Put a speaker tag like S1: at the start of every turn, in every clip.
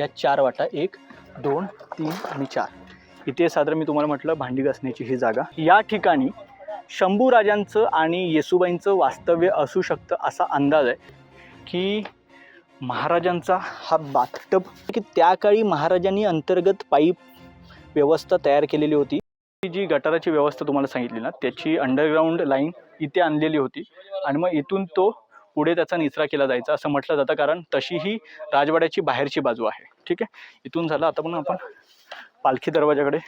S1: या चार वाटा एक दोन तीन आणि चार. इथे साधारण मी तुम्हाला म्हटलं भांडी घासण्याची ही जागा. या ठिकाणी शंभू राजांचं आणि येसुबाईंचं वास्तव्य असू शकतं असा अंदाज आहे की महाराजांचा हा बाथटब की त्या काळी महाराजांनी अंतर्गत पाईप व्यवस्था तयार केलेली होती. जी गटाराची व्यवस्था तुम्हाला सांगितली ना त्याची अंडरग्राऊंड लाईन इथे आणलेली होती. आणि मग इथून तो पुढे त्याचा निचरा केला जायचा असं म्हटलं जातं कारण तशी ही राजवाड्याची बाहेरची बाजू आहे. ठीक आहे? इथून झालं आता पण आपण पालखी दरवाजाकडे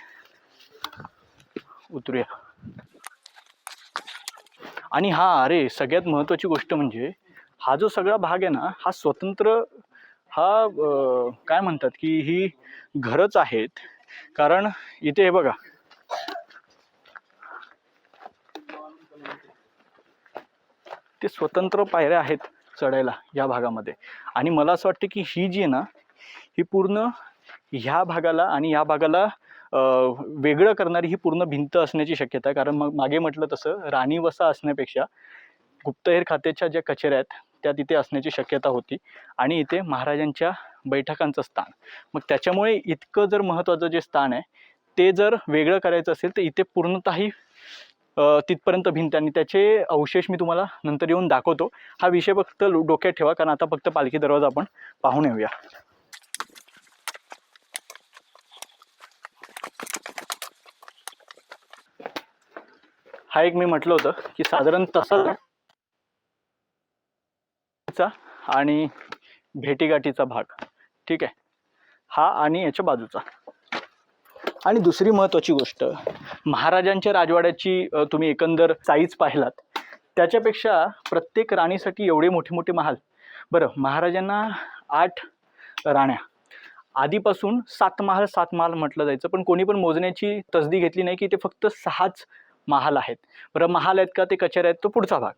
S1: उतरूया. आणि हा अरे सगळ्यात महत्त्वाची गोष्ट म्हणजे हा जो सगळा भाग आहे ना हा स्वतंत्र हा काय म्हणतात की ही घरच आहेत. कारण इथे हे बघा ते स्वतंत्र पायऱ्या आहेत चढायला या भागामध्ये. आणि मला असं वाटतं की ही जी आहे ना ही पूर्ण ह्या भागाला आणि या भागाला वेगळं करणारी ही पूर्ण भिंत असण्याची शक्यता आहे. कारण मग मागे म्हटलं तसं राणी वसा असण्यापेक्षा गुप्तहेर खात्याच्या ज्या कचेऱ्या आहेत त्या तिथे असण्याची शक्यता होती. आणि इथे महाराजांच्या बैठकांचं स्थान. मग त्याच्यामुळे इतकं जर महत्त्वाचं जे स्थान आहे ते जर वेगळं करायचं असेल तर इथे पूर्णतः तिथपर्यंत भिंत आणि त्याचे अवशेष मी तुम्हाला नंतर येऊन दाखवतो. हा विषय फक्त डोक्यात ठेवा कारण आता फक्त पालखी दरवाजा आपण पाहून येऊया. हा एक मी म्हटलं होतं की साधारण तसाचा आणि भेटीगाठीचा भाग. ठीक आहे? हा आणि याच्या बाजूचा. आणि दुसरी महत्त्वाची गोष्ट महाराजांच्या राजवाड्याची तुम्ही एकंदर साईज पाहिलात. त्याच्यापेक्षा प्रत्येक राणीसाठी एवढे मोठे मोठे महाल. बरं महाराजांना आठ राण्या. आधीपासून सात महाल सात महाल म्हटलं जायचं पण कोणी पण मोजण्याची तसदी घेतली नाही की ते फक्त सहाच महाल आहेत. बरं महाल आहेत का ते कचेऱ्या आहेत तो पुढचा भाग.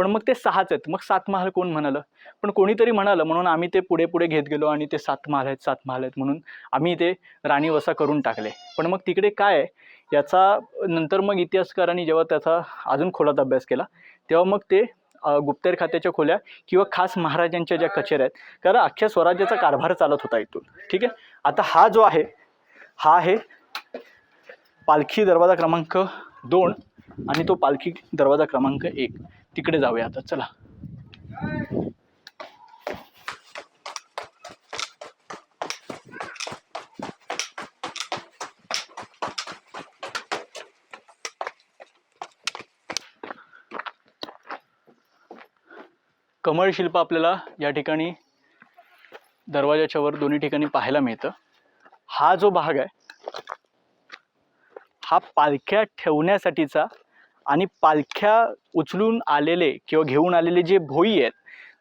S1: पण मग ते सहाच आहेत. मग सात महाल कोण म्हणालं? पण कोणीतरी म्हणालं म्हणून आम्ही ते पुढे पुढे घेत गेलो आणि ते सात महाल आहेत सात महाल आहेत म्हणून आम्ही ते राणी वसा करून टाकले. पण मग तिकडे काय आहे? याचा नंतर मग इतिहासकारांनी जेव्हा त्याचा अजून खोलात अभ्यास केला तेव्हा मग ते गुप्तेर खात्याच्या खोल्या किंवा खास महाराजांच्या ज्या कचेऱ्या आहेत कारण अख्ख्या स्वराज्याचा कारभार चालत होता इथून. ठीक आहे? आता हा जो आहे हा आहे पालखी दरवाजा क्रमांक दोन आणि तो पालखी दरवाजा क्रमांक एक. तिकडे जाऊया आता चला. कमळ शिल्प आपल्याला या ठिकाणी दरवाजाच्या वर दोन्ही ठिकाणी पाहायला मिळतं. हा जो भाग आहे हा पालख्या ठेवण्यासाठीचा आणि पालख्या उचलून आलेले किंवा घेऊन आलेले जे भोई आहेत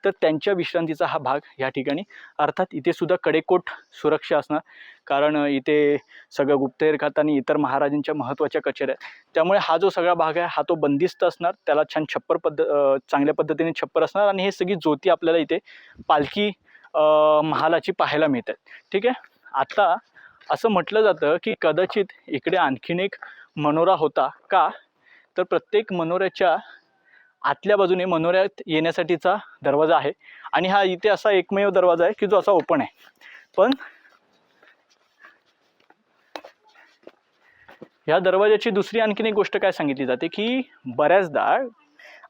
S1: तर त्यांच्या विश्रांतीचा हा भाग या ठिकाणी. अर्थात इथे सुद्धा कडेकोट सुरक्षा असणार. कारण इथे सगळं गुप्तहेर खातानी आणि इतर महाराजांच्या महत्त्वाच्या कचेऱ्या आहेत. त्यामुळे हा जो सगळा भाग आहे हा तो बंदिस्त असणार. त्याला छान छप्पर पद्ध चांगल्या पद्धतीने छप्पर असणार आणि हे सगळी ज्योती आपल्याला इथे पालखी महालाची पाहायला मिळतात ठीक आहे? आता असं म्हटलं जातं की कदाचित इकडे आणखीन एक मनोरा होता का? तर प्रत्येक मनोऱ्याच्या आतल्या बाजूने मनोऱ्यात येण्यासाठीचा दरवाजा आहे. आणि हा इथे असा एकमेव दरवाजा आहे की जो असा ओपन आहे. पण ह्या दरवाजाची दुसरी आणखीन एक गोष्ट काय सांगितली जाते की बऱ्याचदा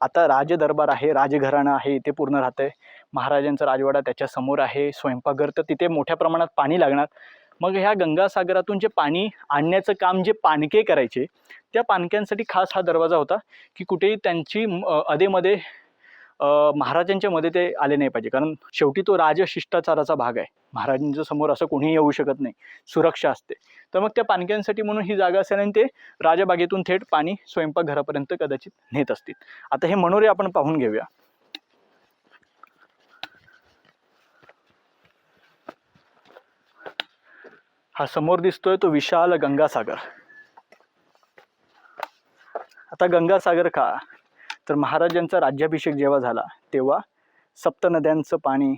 S1: आता राजदरबार आहे राजघराणं आहे इथे पूर्ण राहतंय. महाराजांचा राजवाडा त्याच्यासमोर आहे स्वयंपाकघर तर तिथे मोठ्या प्रमाणात पाणी लागणार. मग ह्या गंगासागरातून जे पाणी आणण्याचं काम जे पाणके करायचे त्या पाणक्यांसाठी खास हा दरवाजा होता की कुठेही त्यांची अधेमध्ये महाराजांच्या मध्ये ते आले नाही पाहिजे. कारण शेवटी तो राजशिष्टाचाराचा भाग आहे. महाराजांच्या समोर असं कोणीही येऊ शकत नाही. सुरक्षा असते. तर मग त्या पाणक्यांसाठी म्हणून ही जागा असेल आणि ते राजबागेतून थेट पाणी स्वयंपाकघरापर्यंत कदाचित नेत असतील. आता हे मनोरे आपण पाहून घेऊया. हा समोर दिसतोय तो विशाल गंगासागर. आता गंगासागर का? तर महाराजांचा राज्याभिषेक जेव्हा झाला तेव्हा सप्त नद्यांचं पाणी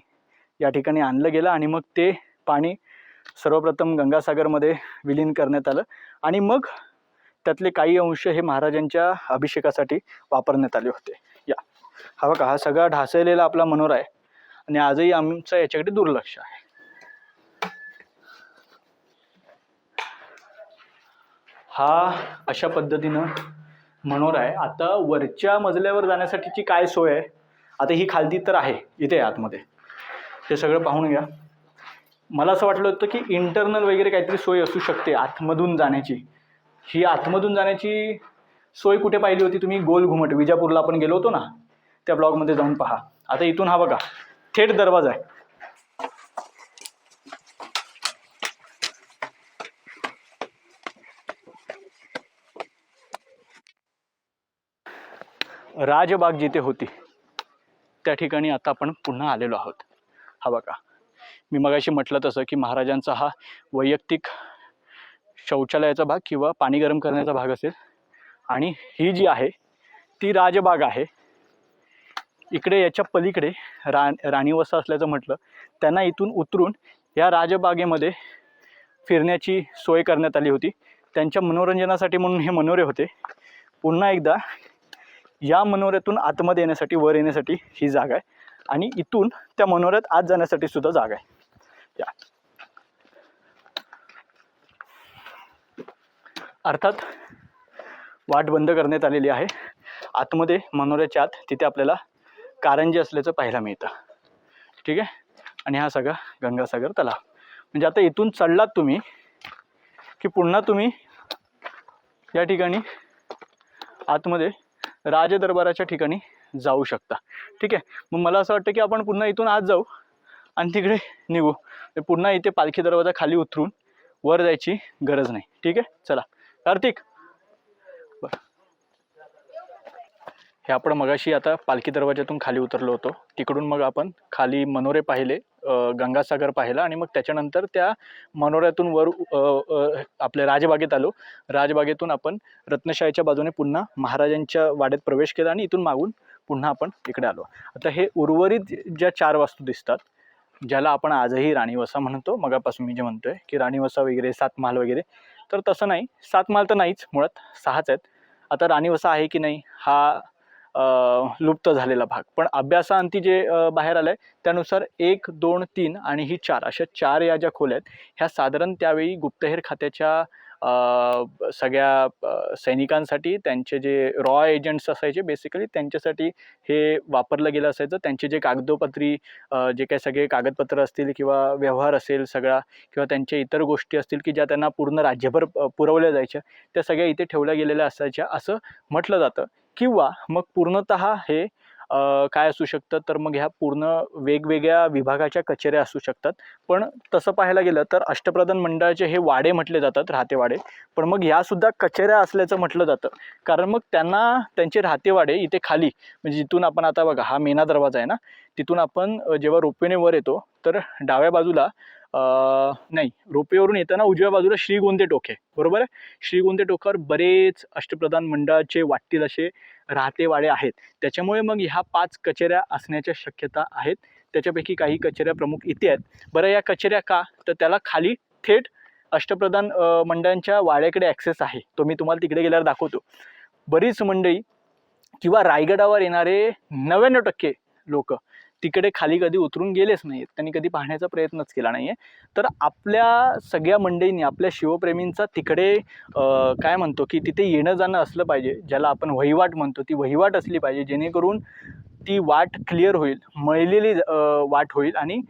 S1: या ठिकाणी आणलं गेलं आणि मग ते पाणी सर्वप्रथम गंगासागरमध्ये विलीन करण्यात आलं आणि मग त्यातले काही अंश हे महाराजांच्या अभिषेकासाठी वापरण्यात आले होते. या. हवा का हा सगळा ढासळलेला आपला मनोर आहे आणि आजही आमचं याच्याकडे दुर्लक्ष आहे. हा अशा पद्धतीनं मनोरा आहे. आता वरच्या मजल्यावर जाण्यासाठीची काय सोय आहे? आता ही खालती तर आहे इथे आहे आतमध्ये. हे सगळं पाहून घ्या. मला असं वाटलं होतं की इंटरनल वगैरे काहीतरी सोय असू शकते आतमधून जाण्याची. ही आतमधून जाण्याची सोय कुठे पाहिली होती तुम्ही? गोल घुमट विजापूरला आपण गेलो होतो ना? त्या ब्लॉगमध्ये जाऊन पहा. आता इथून हा बघा. थेट दरवाजा आहे. राजबाग जिथे होती त्या ठिकाणी आता आपण पुन्हा आलेलो आहोत. हा बघा. मी मगाशी म्हटलं तसं की महाराजांचा हा वैयक्तिक शौचालयाचा भाग किंवा पाणी गरम करण्याचा भाग असेल आणि ही जी आहे ती राजबाग आहे. इकडे याच्या पलीकडे रा राणीवसा असल्याचं म्हटलं त्यांना इथून उतरून या राजबागेमध्ये फिरण्याची सोय करण्यात आली होती. त्यांच्या मनोरंजनासाठी म्हणून हे मनोरे होते. पुन्हा एकदा या मनोऱ्यातून आतमध्ये येण्यासाठी वर येण्यासाठी ही जागा आहे. आणि इथून त्या मनोऱ्यात आत जाण्यासाठी सुद्धा जागा आहे. या. अर्थात वाट बंद करण्यात आलेली आहे. आतमध्ये मनोऱ्याच्या आत तिथे आपल्याला कारंजे असल्याचं पाहायला मिळतं. ठीक आहे? आणि हा सगळा गंगासागर तलाव. म्हणजे आता इथून चढलात तुम्ही की पुन्हा तुम्ही या ठिकाणी आतमध्ये राजदरबाराच्या ठिकाणी जाऊ शकता. ठीक आहे? मग मला असं वाटतं की आपण पुन्हा इथून आज जाऊ आणि तिकडे निघू. पुन्हा इथे पालखी दरवाजा खाली उतरून वर जायची गरज नाही. ठीक आहे? चला. कार्तिक. बरं. हे आपण मगाशी आता पालखी दरवाजातून खाली उतरलो होतो. तिकडून मग आपण खाली मनोरे पाहिले. गंगासागर पाहिला आणि मग त्याच्यानंतर त्या मनोऱ्यातून वर आपल्या राजबागेत आलो. राजबागेतून आपण रत्नशाहीच्या बाजूने पुन्हा महाराजांच्या वाड्यात प्रवेश केला आणि इथून मागून पुन्हा आपण इकडे आलो. आता हे उर्वरित ज्या चार वास्तू दिसतात ज्याला आपण आजही राणीवसा म्हणतो मगापासून मी जे म्हणतोय की राणीवसा वगैरे सात महाल वगैरे तर तसं नाही. सात महाल तर नाहीच मुळात सहाच आहेत. आता राणीवसा आहे की नाही हा लुप्त झालेला भाग. पण अभ्यासाअंती जे बाहेर बाहेर आहे त्यानुसार एक दोन तीन आणि ही चार अशा चार या ज्या खोल्या आहेत ह्या साधारण त्यावेळी गुप्तहेर खात्याच्या सगळ्या सैनिकांसाठी त्यांचे जे रॉ एजंट्स असायचे बेसिकली त्यांच्यासाठी हे वापरलं गेलं असायचं. त्यांचे जे कागदोपत्री जे काही सगळे कागदपत्र असतील किंवा व्यवहार असेल सगळा किंवा त्यांच्या इतर गोष्टी असतील की ज्या त्यांना पूर्ण राज्यभर पुरवल्या जायच्या त्या सगळ्या इथे ठेवल्या गेलेल्या असायच्या. असं म्हटलं जातं. किंवा मग पूर्णतः हे काय असू शकतं? तर मग ह्या पूर्ण वेगवेगळ्या विभागाच्या कचेऱ्या असू शकतात. पण तसं पाहायला गेलं तर अष्टप्रधान मंडळाचे हे वाडे म्हटले जातात राहतेवाडे. पण मग ह्या सुद्धा कचेऱ्या असल्याचं म्हटलं जातं. कारण मग त्यांना त्यांचे राहतेवाडे इथे खाली म्हणजे जिथून आपण आता बघा हा मेना दरवाजा आहे ना तिथून आपण जेव्हा रोपवेने वर येतो तर डाव्या बाजूला नाही. रोपेवरून येताना उजव्या बाजूला श्रीगोंदे टोक. आहे बरोबर? आहे श्रीगोंदे टोकावर बरेच अष्टप्रधान मंडळाचे वाटतील असे राहते वाडे आहेत. त्याच्यामुळे मग ह्या पाच कचेऱ्या असण्याच्या शक्यता आहेत. त्याच्यापैकी काही कचेऱ्या प्रमुख इथे आहेत. बरं या कचेऱ्या का? तर त्याला खाली थेट अष्टप्रधान मंडळांच्या वाड्याकडे ॲक्सेस आहे. तो मी तुम्हाला तिकडे गेल्यावर दाखवतो. बरीच मंडळी किंवा रायगडावर येणारे नव्याण्णव टक्के लोक तिकडे खाली कधी उतरून गेलेच नाहीत. त्यांनी कधी पाहण्याचा प्रयत्नच केला नाही आहे तर आपल्या सगळ्या मंडळींनी आपल्या शिवप्रेमींचा तिकडे काय म्हणतो की तिथे येणं जाणं असलं पाहिजे ज्याला आपण वहिवाट म्हणतो ती वहिवाट असली पाहिजे जेणेकरून ती वाट क्लिअर होईल मळलेली वाट होईल आणि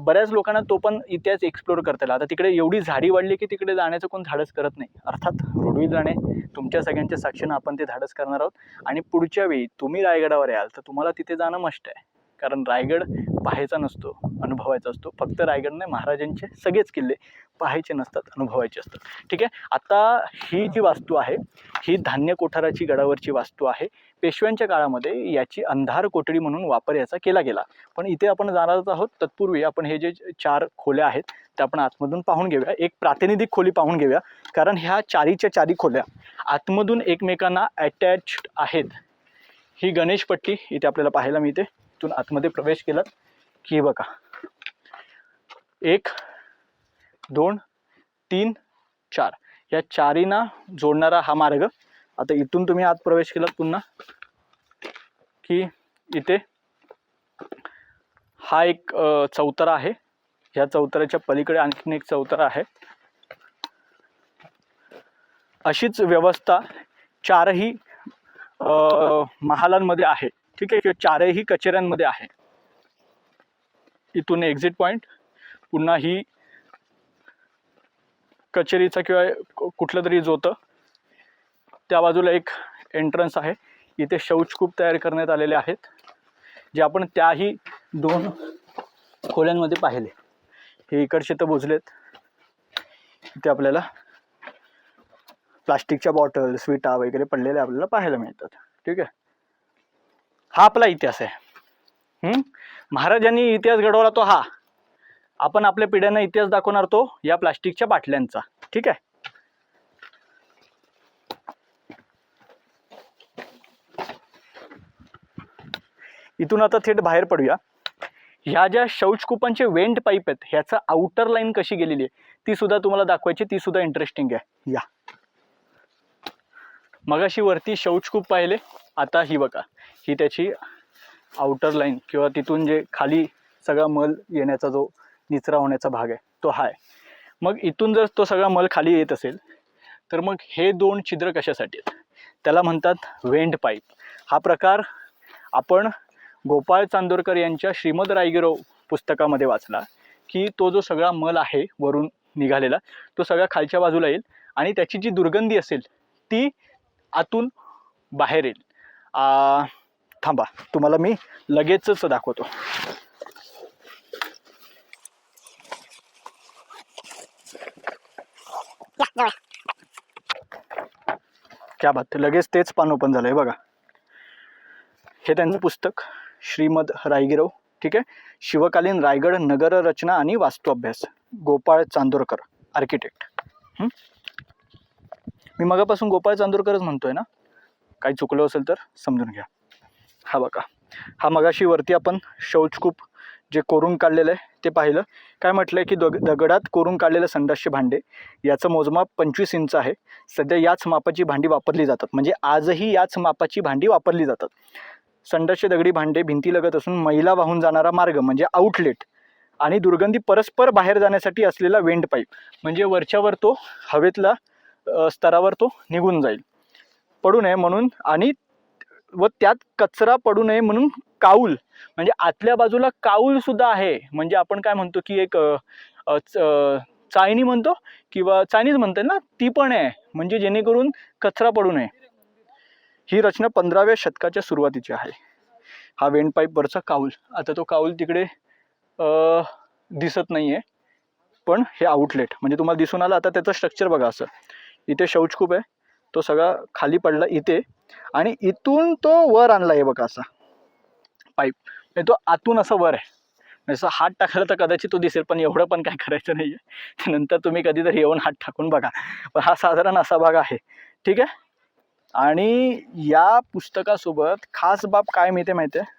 S1: बऱ्याच लोकांना तो पण इतिहास एक्सप्लोर करता येईल. आता तिकडे एवढी झाडी वाढली की तिकडे जाण्याचं कोण धाडस करत नाही. अर्थात रोडवी जाणे तुमच्या सगळ्यांच्या साक्षीनं आपण ते धाडस करणार आहोत. आणि पुढच्या वेळी तुम्ही रायगडावर याल तर तुम्हाला तिथे जाणं मस्ट आहे. कारण रायगड पाहायचा नसतो अनुभवायचा असतो. फक्त रायगड नाही महाराजांचे सगळेच किल्ले पाहायचे नसतात अनुभवायचे असतात. ठीक आहे? आता ही जी वास्तू आहे ही धान्य कोठाराची गडावरची वास्तू आहे. पेशव्यांच्या काळामध्ये याची अंधार कोठडी म्हणून वापर याचा केला गेला. पण इथे आपण जाणारच आहोत तत्पूर्वी आपण हे जे चार खोल्या आहेत त्या आपण आतमधून पाहून घेऊया. एक प्रातिनिधिक खोली पाहून घेऊया कारण ह्या चारीच्या चारी खोल्या आतमधून एकमेकांना अटॅच्ड आहेत. ही गणेशपट्टी इथे आपल्याला पाहायला मिळते. इथून आतमध्ये प्रवेश केलात की बघा. एक दोन तीन चार. या चारीना जोडणारा हा मार्ग. आता इथून तुम्ही आत प्रवेश केलात पुन्हा. की इथे हा एक चौतरा चौतारा आहे. ह्या चौताऱ्याच्या पलीकडे आणखीन एक चौतारा आहे. अशीच व्यवस्था चारही महालांमध्ये आहे. ठीक आहे किंवा चारही कचेऱ्यांमध्ये आहे. इथून एक्झिट पॉईंट पुन्हा ही कचेरीचा किंवा कुठलं तरी जोतं. त्या बाजूला एक एंट्रन्स आहे. इथे शौचकूप तयार करण्यात आलेले आहेत. जे आपण त्याही दोन खोल्यांमध्ये पाहिले. हे इकडचे तर बुजलेत. इथे आपल्याला प्लास्टिकच्या बॉटल स्विटा वगैरे पडलेल्या आपल्याला पाहायला मिळतात. ठीक आहे? हा आपला इतिहास आहे. महाराजांनी इतिहास घडवला तो हा. आपण आपल्या पिढ्यांना इतिहास दाखवणार तो या प्लास्टिकच्या बाटल्यांचा. ठीक आहे? इथून आता थेट बाहेर पडूया. ह्या ज्या शौचकूपांचे वेंट पाईप आहेत ह्याचा आउटर लाईन कशी गेलेली आहे ती सुद्धा तुम्हाला दाखवायची ती सुद्धा इंटरेस्टिंग आहे. या. मगाशी वरती शौचकूप पाहिले आता ही बघा. ही त्याची आउटर लाईन किंवा तिथून जे खाली सगळा मल येण्याचा जो निचरा होण्याचा भाग आहे तो हा आहे. मग इथून जर तो सगळा मल खाली येत असेल तर मग हे दोन छिद्र कशासाठी आहेत? त्याला म्हणतात वेंड पाईप. हा प्रकार आपण गोपाळ चांदोरकर यांच्या श्रीमद रायगिरो पुस्तकामध्ये वाचला की तो जो सगळा मल आहे वरून निघालेला तो सगळा खालच्या बाजूला येईल आणि त्याची जी दुर्गंधी असेल ती आतून बाहेर येईल. थांबा तुम्हाला मी लगेचच दाखवतो. क्या बात लगेच तेच पान ओपन झालंय बघा. हे त्यांचं पुस्तक श्रीमद रायगिरव ठीक आहे? शिवकालीन रायगड नगर रचना आणि वास्तू अभ्यास गोपाळ चांदोरकर आर्किटेक्ट. मी मगापासून गोपाळ चांदोरकरच म्हणतोय ना? काही चुकलं असेल तर समजून घ्या. हा बघा. हा मगाशी वरती आपण शौचकूप जे कोरून काढलेलं आहे ते पाहिलं. काय म्हटलं आहे की दग दगडात कोरून काढलेलं संडासचे भांडे याचं मोजमाप पंचवीस इंच आहे. सध्या याच मापाची भांडी वापरली जातात. म्हणजे आजही याच मापाची भांडी वापरली जातात. संडासचे दगडी भांडे भिंतीलगत असून मैला वाहून जाणारा मार्ग म्हणजे आउटलेट आणि दुर्गंधी परस्पर बाहेर जाण्यासाठी असलेला वेंड पाईप. म्हणजे वरच्यावर तो हवेतला स्तरावर तो निघून जाईल. पडू नये म्हणून आणि व त्यात कचरा पडू नये म्हणून काऊल. म्हणजे आतल्या बाजूला काऊल सुद्धा आहे. म्हणजे आपण काय म्हणतो की एक चायनी म्हणतो किंवा चायनीज म्हणतात ना ती पण आहे. म्हणजे जेणेकरून कचरा पडू नये. ही रचना पंधराव्या शतकाच्या सुरुवातीची आहे. हा वेंड पाईपवरचा काऊल. आता तो काऊल तिकडे दिसत नाही आहे पण हे आउटलेट. म्हणजे तुम्हाला दिसून आलं आता त्याचं स्ट्रक्चर बघा असं. इथे शौचकूप आहे. तो सगळा खाली पडला इथे. आणि इथून तो वर आणला आहे बघा असा. पाईप. म्हणजे तो आतून असं वर आहे. म्हणजे जसं हात टाकला तर कदाचित तो दिसेल पण एवढं पण काय करायचं नाही आहे नंतर तुम्ही कधीतरी येऊन हात टाकून बघा. पण हा साधारण असा भाग आहे. ठीक आहे? आणि या पुस्तकासोबत खास बाब काय मिळते माहिती आहे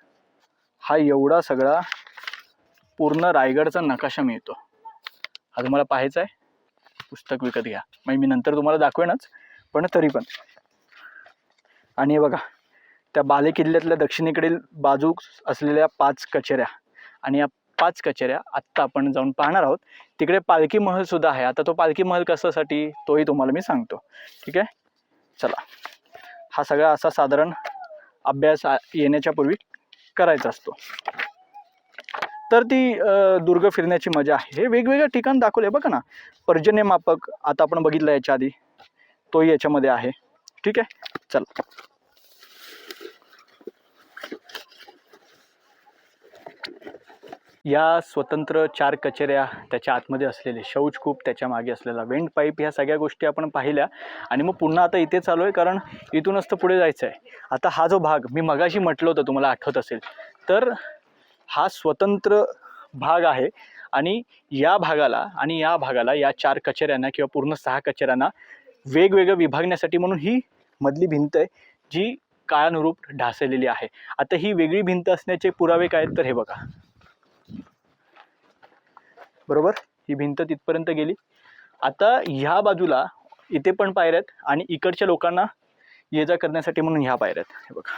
S1: हा एवढा सगळा पूर्ण रायगडचा नकाशा मिळतो. हा तुम्हाला पाहायचा आहे पुस्तक विकत घ्या. मग मी नंतर तुम्हाला दाखवेनच. पण तरी पण. आणि हे बघा त्या बाले किल्ल्यातल्या दक्षिणेकडील बाजू असलेल्या पाच कचेऱ्या आणि या पाच कचेऱ्या आत्ता आपण जाऊन पाहणार आहोत. तिकडे पालखी महल सुद्धा आहे. आता तो पालखी महल कशासाठी तोही तुम्हाला मी सांगतो. ठीक आहे? चला. हा सगळा असा साधारण अभ्यास येण्याच्या पूर्वी करायचा असतो. तर ती दुर्ग फिरण्याची मजा आहे. हे वेगवेगळ्या ठिकाण दाखवले. बघा ना. पर्जन्यमापक आता आपण बघितलं याच्या आधी. तोही याच्यामध्ये आहे. ठीक आहे? चला. या स्वतंत्र चार कचेऱ्या त्याच्या आतमध्ये असलेले शौचकूप त्याच्यामागे असलेला वेंट पाईप ह्या सगळ्या गोष्टी आपण पाहिल्या. आणि मग पुन्हा आता इथे चालू आहे कारण इथूनच तर पुढे जायचं आहे आता हा जो भाग मी मगाशी म्हटलं होतं तुम्हाला आठवत असेल. तर हा स्वतंत्र भाग आहे आणि या भागाला आणि या भागाला या चार कचेऱ्यांना किंवा पूर्ण सहा कचेऱ्यांना वेगवेगळं विभागण्यासाठी म्हणून ही मधली भिंत आहे जी काळानुरूप ढासळलेली आहे. आता ही वेगळी भिंत असण्याचे पुरावे काय आहेत तर हे बघा. बरोबर? ही भिंत तिथपर्यंत गेली. आता ह्या बाजूला इथे पण पायऱ्या आहेत आणि इकडच्या लोकांना ये जा करण्यासाठी म्हणून ह्या पायऱ्या आहेत. हे बघा.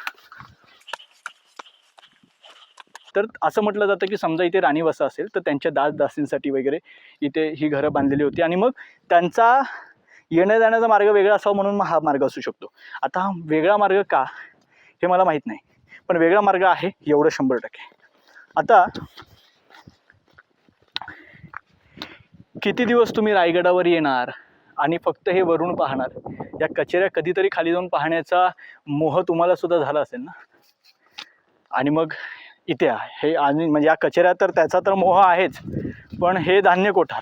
S1: तर असं म्हटलं जातं की समजा इथे राणी वसा असेल तर त्यांच्या दास दासींसाठी वगैरे इथे ही घरं बांधलेली होती आणि मग त्यांचा येण्या जाण्याचा मार्ग वेगळा असावा म्हणून हा मार्ग असू शकतो. आता हा वेगळा मार्ग का? हे मला माहीत नाही. पण वेगळा मार्ग आहे एवढं शंभर टक्के. आता किती दिवस तुम्ही रायगडावर येणार आणि फक्त हे वरून पाहणार? या कचेऱ्या कधीतरी खाली जाऊन पाहण्याचा मोह तुम्हाला सुद्धा झाला असेल ना? आणि मग इथे आहे. हे आणि म्हणजे या कचेऱ्या तर त्याचा तर मोह आहेच. पण हे धान्य कोठार.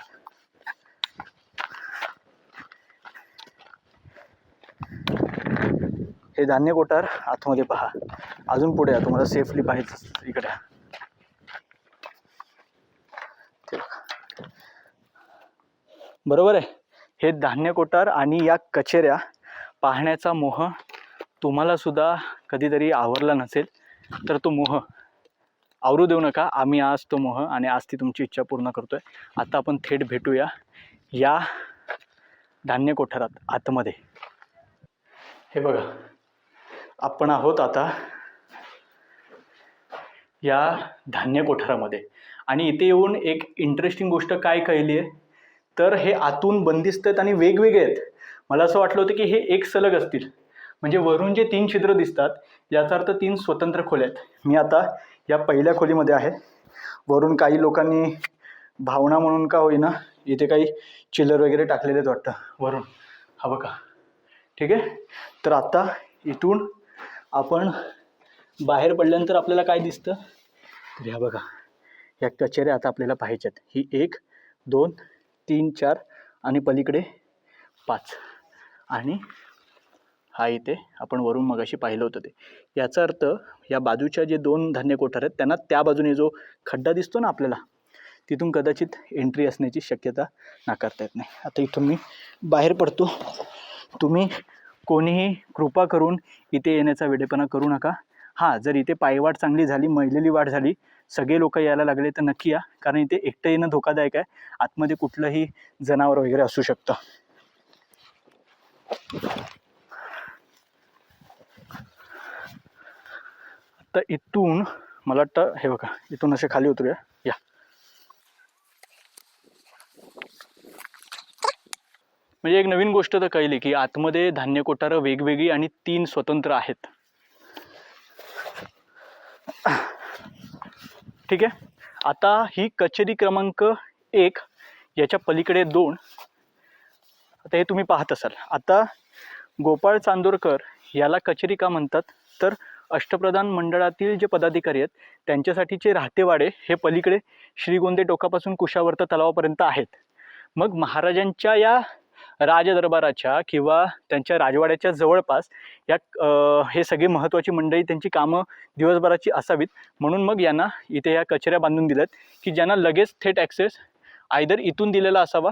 S1: हे धान्य कोठार आतमध्ये पहा. अजून पुढे या तुम्हाला सेफली पाहायचं इकडे बरोबर आहे. हे धान्य कोठार आणि या कचेऱ्या पाहण्याचा मोह तुम्हाला सुद्धा कधीतरी आवरला नसेल तर तो मोह आवरू देऊ नका. आम्ही आज तो मोह आणि आज ती तुमची इच्छा पूर्ण करतोय. आता आपण थेट भेटूया या धान्य कोठारात आतमध्ये. हे बघा. आपण आहोत आता या धान्य कोठारामध्ये. आणि इथे येऊन एक इंटरेस्टिंग गोष्ट काय कळली आहे? तर हे आतून बंदिस्त आहेत आणि वेगवेगळे आहेत. मला असं वाटलं होतं की हे एक सलग असतील. म्हणजे वरून जे तीन छिद्र दिसतात याचा अर्थ तीन स्वतंत्र खोल्या आहेत. मी आता या पहिल्या खोलीमध्ये आहे. वरून काही लोकांनी भावना म्हणून का होईना इथे काही चिलर वगैरे टाकलेले आहेत वाटतं. वरून. हा बघा. ठीक आहे? तर आता इथून आपण बाहेर पडल्यानंतर आपल्याला काय दिसतं? तर ह्या बघा. ह्या कचेऱ्या आता आपल्याला पाहिजेत ही एक दोन तीन चार आणि पलीकडे पाच. आणि हा इथे आपण वरून मगाशी पाहिलं होतं ते. याचा अर्थ या बाजूच्या जे दोन धान्य कोठार आहेत त्यांना त्या बाजूने जो खड्डा दिसतो ना आपल्याला तिथून कदाचित एंट्री असण्याची शक्यता नाकारता येत नाही. आता इथून मी बाहेर पडतो. तुम्ही कोणीही कृपा करून इथे येण्याचा वेडेपणा करू नका. हां जर इथे पायवाट चांगली झाली मैलेली वाढ झाली सगळे लोक यायला लागले तर नक्की या कारण इथे एकटं येणं धोकादायक आहे. आतमध्ये कुठलंही जनावर वगैरे असू शकतं. तर इथून मला वाटतं हे बघा इथून असे खाली उतरूया या म्हणजे एक नवीन गोष्ट तर कळली की आतमध्ये धान्य कोठारं वेगवेगळी आणि तीन स्वतंत्र आहेत. ठीक आहे? आता ही कचेरी क्रमांक एक याच्या पलीकडे दोन. आता हे तुम्ही पाहत असाल. आता गोपाळ चांदोरकर याला कचेरी का म्हणतात? तर अष्टप्रधान मंडळातील जे पदाधिकारी आहेत त्यांच्यासाठीचे राहतेवाडे हे पलीकडे श्रीगोंदे टोकापासून कुशावर्त तलावापर्यंत आहेत. मग महाराजांच्या या राजदरबाराच्या किंवा त्यांच्या राजवाड्याच्या जवळपास या हे सगळी महत्त्वाची मंडळी त्यांची कामं दिवसभराची असावीत. म्हणून मग यांना इथे या कचऱ्या बांधून दिल्यात की ज्यांना लगेच थेट ॲक्सेस आयदर इथून दिलेला असावा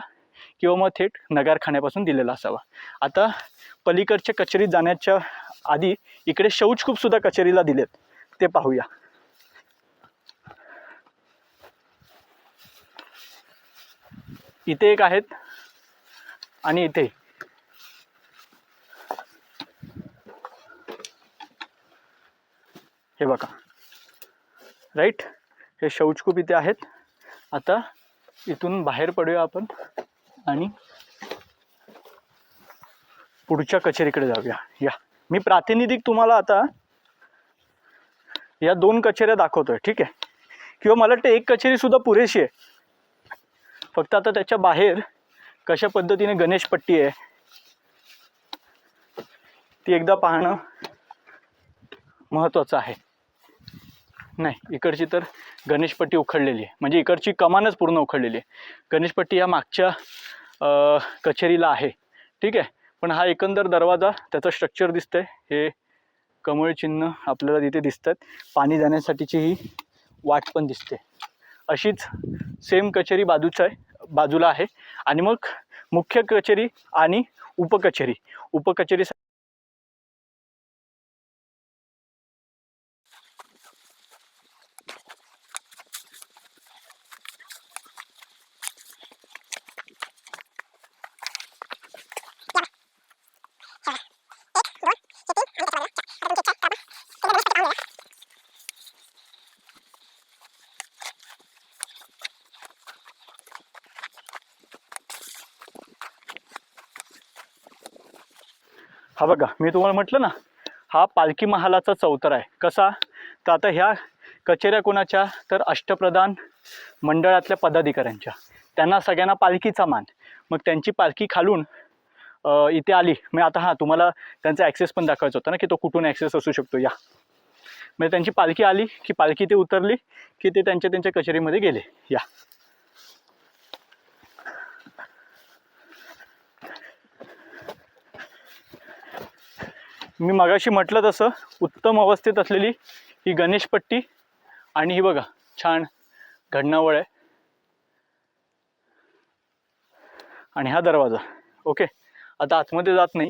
S1: किंवा मग थेट नगारखान्यापासून दिलेला असावा. आता पलीकडच्या कचेरीत जाण्याच्या आधी इकडे शौचकूपसुद्धा कचेरीला दिलेत. ते पाहूया. इथे एक आहेत. आणि इथे. हे बघा. राईट हे शौचकूप इथे आहेत. आता इथून बाहेर पडूया आपण आणि पुढच्या कचेरीकडे जाऊया. या. मी प्रातिनिधिक तुम्हाला आता या दोन कचेऱ्या दाखवतोय. ठीक आहे? किंवा मला वाटतं एक कचेरी सुद्धा पुरेशी आहे. फक्त आता त्याच्या बाहेर कशा पद्धतीने गणेश पट्टी आहे? ती एकदा पाहणं महत्त्वाचं आहे. नाही इकडची तर गणेशपट्टी उखडलेली आहे. म्हणजे इकडची कमानच पूर्ण उखडलेली आहे. गणेशपट्टी या मागच्या कचेरीला आहे. ठीक आहे? पण हा एकंदर दरवाजा त्याचं स्ट्रक्चर दिसतंय. हे कमळ चिन्ह आपल्याला तिथे दिसतात. पाणी जाण्यासाठीची ही वाट पण दिसते. अशीच सेम कचेरी बाजूच आहे. बाजूला आहे. आणि मग मुख्य कचेरी आणि उपकचेरी. उपकचेरी हा बघा मी तुम्हाला म्हटलं ना हा पालखी महालाचा चौतर आहे. कसा? तर आता ह्या कचेऱ्या कोणाच्या? तर अष्टप्रधान मंडळातल्या पदाधिकाऱ्यांच्या. त्यांना सगळ्यांना पालखीचा मान. मग त्यांची पालखी खालून इथे आली. मग आता हां तुम्हाला त्यांचा ॲक्सेस पण दाखवायचा होता ना की तो कुठून ॲक्सेस असू शकतो. या. म्हणजे त्यांची पालखी आली की पालखी ते उतरली की ते त्यांच्या त्यांच्या कचेरीमध्ये गेले. या. मी मगाशी म्हटलं तसं उत्तम अवस्थेत असलेली ही गणेशपट्टी आणि ही बघा छान घडणावळ आहे. आणि हा दरवाजा ओके? आता आतमध्ये जात नाही.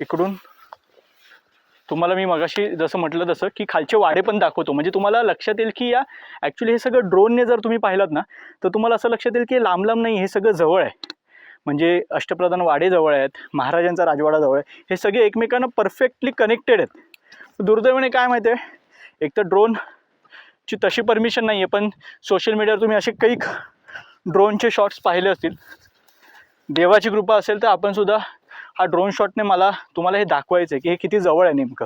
S1: इकडून तुम्हाला मी मगाशी जसं म्हटलं तसं की खालचे वाडे पण दाखवतो. म्हणजे तुम्हाला लक्षात येईल की या ॲक्च्युली हे सगळं ड्रोनने जर तुम्ही पाहिलात ना तर तुम्हाला असं लक्षात येईल की लांब लांब नाही हे सगळं जवळ आहे. म्हणजे अष्टप्रधान वाडेजवळ आहेत महाराजांचा राजवाडाजवळ आहे हे सगळे एकमेकांना परफेक्टली कनेक्टेड आहेत. दुर्दैवाने काय माहिती आहे? एक तर ड्रोनची तशी परमिशन नाही आहे पण सोशल मीडियावर तुम्ही असे काही ड्रोनचे शॉट्स पाहिले असतील. देवाची कृपा असेल तर आपणसुद्धा हा ड्रोन शॉटने मला तुम्हाला हे दाखवायचं आहे की हे किती जवळ आहे नेमकं.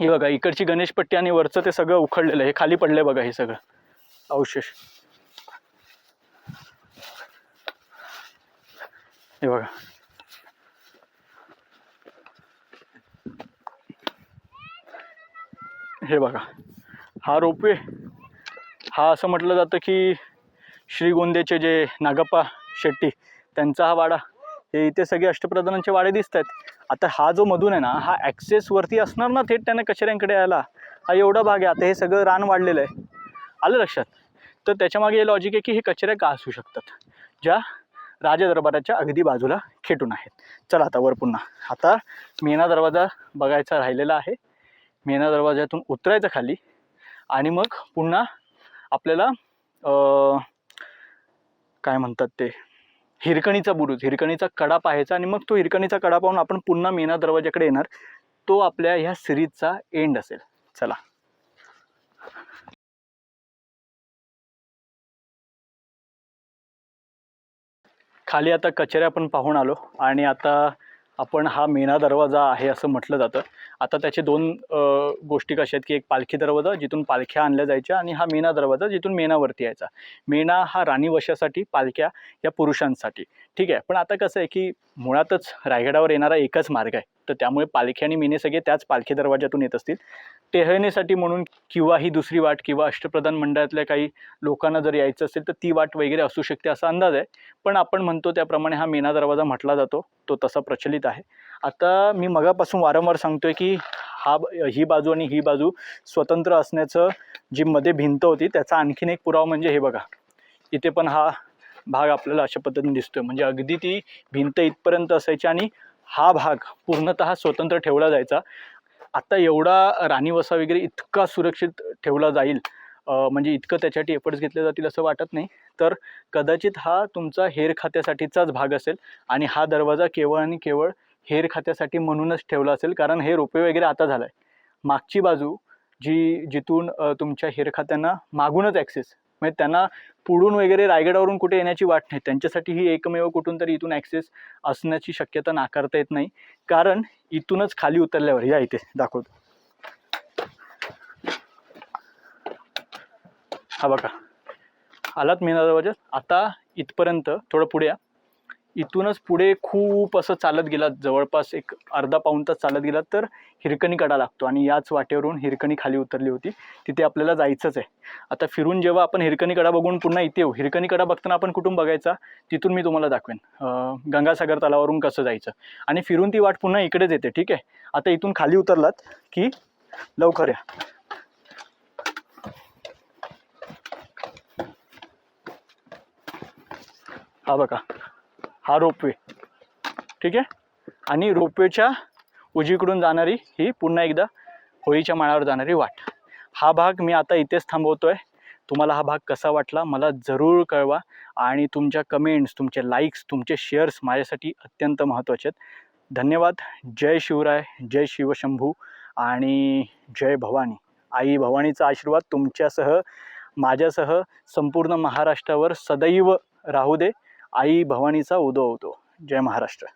S1: हे बघा इकडची गणेशपट्टी आणि वरचं ते सगळं उखडलेलं आहे. हे खाली पडलंय बघा हे सगळं. अवशेष. हे बघा. हे बघा. हा रोपवे. हा असं म्हटलं जातं की श्रीगोंदेचे जे नागप्पा शेट्टी त्यांचा हा वाडा. हे इथे सगळे अष्टप्रधानांचे वाडे दिसत आहेत आता हा जो मधून आहे ना हा ॲक्सेसवरती असणार ना थेट त्यांना कचऱ्यांकडे यायला? हा एवढा भाग आहे आता हे सगळं रान वाढलेलं आहे. आलं लक्षात? तर त्याच्यामागे हे लॉजिक आहे की हे कचऱ्या का असू शकतात? ज्या राजदरबाराच्या अगदी बाजूला खेटून आहेत. चला आता वर पुन्हा. आता मेना दरवाजा बघायचा राहिलेला आहे. मेना दरवाजातून उतरायचं खाली. आणि मग पुन्हा आपल्याला काय म्हणतात ते? हिरकणीचा बुरुज हिरकणीचा कडा पाहायचा आणि मग तो हिरकणीचा कडा पाहून आपण पुन्हा मेना दरवाजाकडे येणार. तो आपल्या ह्या सिरीजचा एंड असेल. चला. खाली आता कचऱ्या आपण पाहून आलो आणि आता आपण हा मेना दरवाजा आहे असं म्हटलं जातं. आता त्याचे दोन गोष्टी कशा आहेत की एक पालखी दरवाजा जिथून पालख्या आणल्या जायच्या आणि हा मेना दरवाजा जिथून मेनावरती यायचा. मेना हा राणी वशासाठी पालख्या या पुरुषांसाठी. ठीक आहे. पण आता कसं आहे की मुळातच रायगडावर येणारा एकच मार्ग आहे. तर त्यामुळे पालखी आणि मेने सगळे त्याच पालखी दरवाजातून येत असतील. टेहळणीसाठी म्हणून किंवा ही दुसरी वाट किंवा अष्टप्रधान मंडळातल्या काही लोकांना जर यायचं असेल तर ती वाट वगैरे असू शकते असा अंदाज आहे. पण आपण म्हणतो त्याप्रमाणे हा मेना दरवाजा म्हटला जातो. तो तसा प्रचलित आहे. आता मी मगापासून वारंवार सांगतोय की हा ही बाजू आणि ही बाजू स्वतंत्र असण्याचं जी मध्ये भिंत होती त्याचा आणखीन एक पुरावा म्हणजे हे बघा. इथे पण हा भाग आपल्याला अशा पद्धतीने दिसतोय. म्हणजे अगदी ती भिंत इथपर्यंत असायची आणि हा भाग पूर्णतः स्वतंत्र ठेवला जायचा. आता एवढा राणी वसा वगैरे इतका सुरक्षित ठेवला जाईल म्हणजे इतकं त्याच्यासाठी एफर्ट्स घेतले जातील असं वाटत नाही. तर कदाचित हा तुमचा हेर खात्यासाठीचाच भाग असेल आणि हा दरवाजा केवळ आणि केवळ हेर खात्यासाठी म्हणूनच ठेवला असेल कारण हे रोपे वगैरे आता झालं आहे मागची बाजू जी जिथून तुमच्या हेर खात्यांना मागूनच ॲक्सेस म्हणजे त्यांना पुढून वगैरे रायगडावरून कुठे येण्याची वाट नाही. त्यांच्यासाठी ही एकमेव कुठून तरी इथून ॲक्सेस असण्याची शक्यता नाकारता येत नाही. कारण इथूनच खाली उतरल्यावर या इथे दाखवतो. हा बघा. आलात मेना दरवाजा आता इथपर्यंत थोडं पुढे या. इथूनच पुढे खूप असं चालत गेलात जवळपास एक अर्धा पाऊण तास चालत गेलात तर हिरकणी कडा लागतो आणि याच वाटेवरून हिरकणी खाली उतरली होती. तिथे आपल्याला जायचंच आहे. आता फिरून जेव्हा आपण हिरकणी कडा बघून पुन्हा इथे येऊ. हिरकणी कडा बघताना आपण कुठून बघायचा? तिथून मी तुम्हाला दाखवेन. गंगासागर तलावावरून कसं जायचं? आणि फिरून ती वाट पुन्हा इकडेच येते ठीक आहे? आता इथून खाली उतरलात की लवकर या. हा बघा. हा रोपवे. ठीक आहे? आणि रोपवेच्या उजवीकडून जाणारी ही पुन्हा एकदा होळीच्या माळावर जाणारी वाट. हा भाग मी आता इथेच थांबवतो आहे तुम्हाला हा भाग कसा वाटला मला जरूर कळवा आणि तुमच्या कमेंट्स तुमचे लाईक्स तुमचे शेअर्स माझ्यासाठी अत्यंत महत्त्वाचे आहेत. धन्यवाद. जय शिवराय जय शिवशंभू आणि जय भवानी. आई भवानीचा आशीर्वाद तुमच्यासह माझ्यासह संपूर्ण महाराष्ट्रावर सदैव राहू दे. आई भवानीचा उदो होतो. जय महाराष्ट्र.